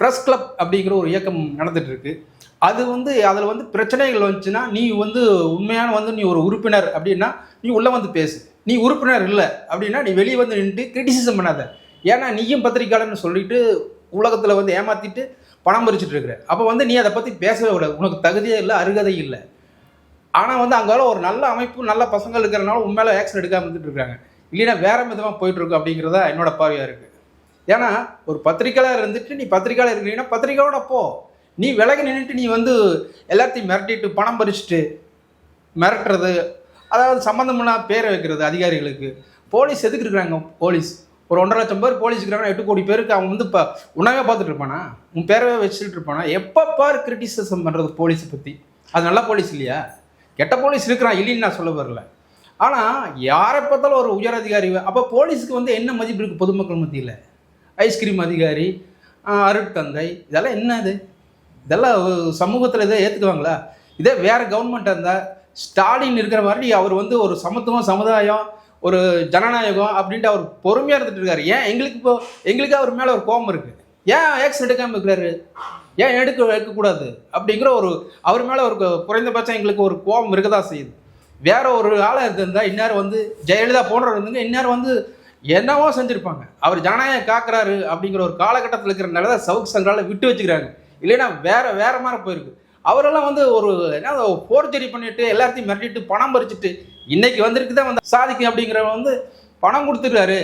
Press club அப்படிங்கிற ஒரு இயக்கம் நடந்துட்டு இருக்கு அது வந்து அதில் வந்து பிரச்சனைகள் வந்துச்சுன்னா நீ வந்து உண்மையான வந்து நீ ஒரு உறுப்பினர் அப்படின்னா நீ உள்ளே வந்து பேசு. நீ உறுப்பினர் இல்லை அப்படின்னா நீ வெளியே வந்து நின்று கிரிட்டிசிசம் பண்ணாத. ஏன்னா நீயும் பத்திரிக்கையாளர்னு சொல்லிட்டு உலகத்தில் வந்து ஏமாத்திட்டு பணம் பறிச்சுட்டு இருக்கிற. அப்போ வந்து நீ அதை பற்றி பேசவே கூடாது. உனக்கு தகுதியே இல்லை அருகதை இல்லை. ஆனால் வந்து அங்கே ஒரு நல்ல அமைப்பு நல்ல பசங்கள் இருக்கிறனால உண்மையில ஆக்ஷன் எடுக்காமல் இருந்துட்டு இருக்காங்க. இல்லைன்னா வேற விதமாக போயிட்டு இருக்கு அப்படிங்கிறதா என்னோட பார்வையாக இருக்குது ஏன்னா ஒரு பத்திரிக்கையாளர் இருந்துட்டு நீ பத்திரிக்கையாளர் இருக்கிறீங்கன்னா பத்திரிக்கையோட போ. நீ விலகி நின்றுட்டு நீ வந்து எல்லாத்தையும் மிரட்டிட்டு பணம் பறிச்சுட்டு மிரட்டுறது அதாவது சம்மந்தம்னா பேரை வைக்கிறது அதிகாரிகளுக்கு. போலீஸ் எதுக்கு இருக்கிறாங்க? போலீஸ். ஒரு ஒன்றரை லட்சம் பேர் போலீஸ் இருக்கிறாங்க எட்டு கோடி பேருக்கு அவன் வந்து இப்போ உணவே பார்த்துட்டு இருப்பானா? உன் பேரவே வச்சுட்டு இருப்பானா? எப்போ பார் கிரிட்டிசிசம் பண்ணுறது போலீஸை பற்றி அது நல்ல போலீஸ் இல்லையா? கெட்ட போலீஸ் இருக்கிறான் இல்லைன்னு நான் சொல்ல வரல. ஆனால் யாரை பார்த்தாலும் ஒரு உயர் அதிகாரி அப்போ போலீஸுக்கு வந்து என்ன மதிப்பு இருக்குது பொதுமக்கள் மத்தியில்? ஐஸ்கிரீம் அதிகாரி அருட்தந்தை இதெல்லாம் என்ன இது? இதெல்லாம் சமூகத்தில் இதை ஏற்றுக்குவாங்களா இதே வேறு கவர்மெண்ட் இருந்தால் ஸ்டாலின் இருக்கிற மாதிரி அவர் வந்து ஒரு சமத்துவம் சமுதாயம் ஒரு ஜனநாயகம் அப்படின்ட்டு அவர் பொறுமையாக இருந்துட்டு இருக்காரு. ஏன்? எங்களுக்கு இப்போ எங்களுக்கு அவர் மேலே ஒரு கோபம் இருக்குது ஏன் ஆக்ஷன் எடுக்காமல் இருக்கிறாரு? ஏன் எடுக்க எடுக்கக்கூடாது? அப்படிங்கிற ஒரு அவர் மேலே ஒரு குறைந்தபட்சம் எங்களுக்கு ஒரு கோபம் இருக்க தான் செய்யுது. வேற ஒரு ஆளாக இருந்திருந்தால் இந்நேரம் வந்து ஜெயலலிதா போன்றவர் இருந்துங்க இந்நேரம் வந்து என்னவோ செஞ்சுருப்பாங்க. அவர் ஜனநாயகம் காக்குறாரு அப்படிங்கிற ஒரு காலகட்டத்தில் இருக்கிற தான் சவுக் சங்கரால் விட்டு வச்சுக்கிறாங்க. இல்லைன்னா வேற வேற மாதிரி போயிருக்கு. அவரெல்லாம் வந்து ஒரு என்ன போர்ஜரி பண்ணிட்டு எல்லாத்தையும் மிரட்டிட்டு பணம் பறிச்சுட்டு இன்னைக்கு வந்திருக்கு தான் வந்து சாதிக்கு அப்படிங்கிறவர் வந்து பணம் கொடுத்துருக்காரு.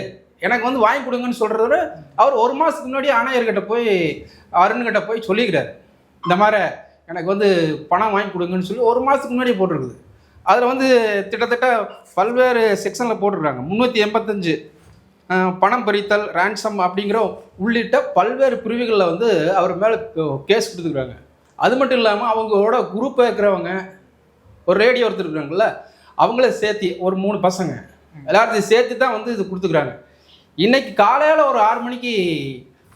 எனக்கு வந்து வாங்கி கொடுங்கன்னு சொல்கிறத அவர் ஒரு மாதத்துக்கு முன்னாடி ஆணையர்கிட்ட போய் அருண்கிட்ட போய் சொல்லிக்கிறாரு. இந்த மாதிரி எனக்கு வந்து பணம் வாங்கி கொடுங்கன்னு சொல்லி ஒரு மாதத்துக்கு முன்னாடி போட்டிருக்குது. அதில் வந்து கிட்டத்தட்ட பல்வேறு செக்ஷனில் போட்டிருக்காங்க. முந்நூற்றி எண்பத்தஞ்சு பணம் பறித்தல் ரேன்சம் அப்படிங்கிற உள்ளிட்ட பல்வேறு பிரிவுகளில் வந்து அவர் மேலே கேஸ் கொடுத்துருக்காங்க அது மட்டும் இல்லாமல் அவங்களோட குரூப்பில் இருக்கிறவங்க ஒரு ரேடியோ ஒருத்தர் இருக்கிறாங்கல்ல அவங்கள சேர்த்து ஒரு மூணு பசங்க எல்லாத்தையும் சேர்த்து தான் வந்து இது கொடுத்துக்கிறாங்க. இன்னைக்கு காலையில் ஒரு ஆறு மணிக்கு